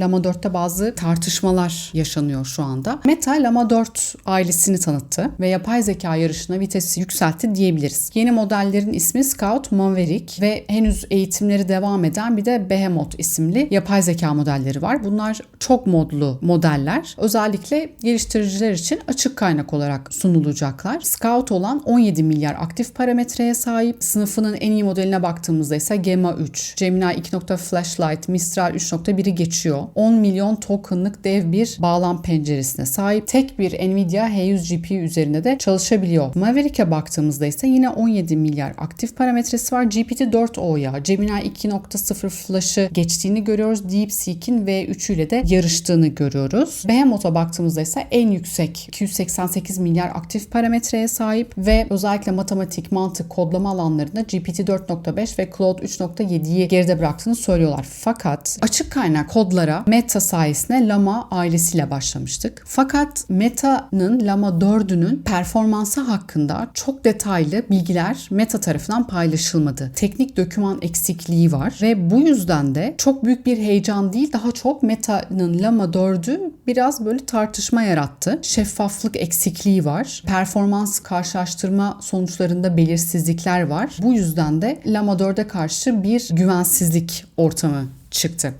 Lama 4'te bazı tartışmalar yaşanıyor şu anda. Meta Lama 4 ailesini tanıttı ve yapay zeka yarışına vitesi yükseltti diyebiliriz. Yeni modellerin ismi Scout Maverick ve henüz eğitimleri devam eden bir de Behemoth isimli yapay zeka modelleri var. Bunlar çok modlu modeller. Özellikle geliştiriciler için açık kaynak olarak sunulacaklar. Scout olan 17 milyar aktif parametreye sahip. Sınıfının en iyi modeline baktığımızda ise Gemma 3, Gemini 2. Flashlight, Mistral 3.1'i geçiyor. 10 milyon tokenlık dev bir bağlam penceresine sahip. Tek bir Nvidia H100 GPU üzerinde de çalışabiliyor. Maverick'e baktığımızda ise yine 17 milyar aktif parametresi var. GPT-4o'ya, Gemini 2.0 Flash'ı geçtiğini görüyoruz. DeepSeek'in V3 ile de yarıştığını görüyoruz. Behemoth'a baktığımızda ise en yüksek 288 milyar aktif parametreye sahip ve özellikle matematik, mantık, kodlama alanlarında GPT-4.5 ve Claude 3.7'yi geride bıraktığını söylüyorlar. Fakat açık kaynak kodlara Meta sayesinde Llama ailesiyle başlamıştık. Fakat Meta'nın Llama 4'ünün performansı hakkında çok detaylı bilgiler Meta tarafından paylaşılmadı. Teknik doküman eksikliği var ve bu yüzden de çok büyük bir heyecan değil daha çok Meta'nın Llama 4'ü biraz böyle tartışma yarattı. Şeffaflık eksikliği var. Performans karşılaştırma sonuçlarında belirsizlikler var. Bu yüzden de Llama 4'e karşı bir güvensizlik ortamı çıktı.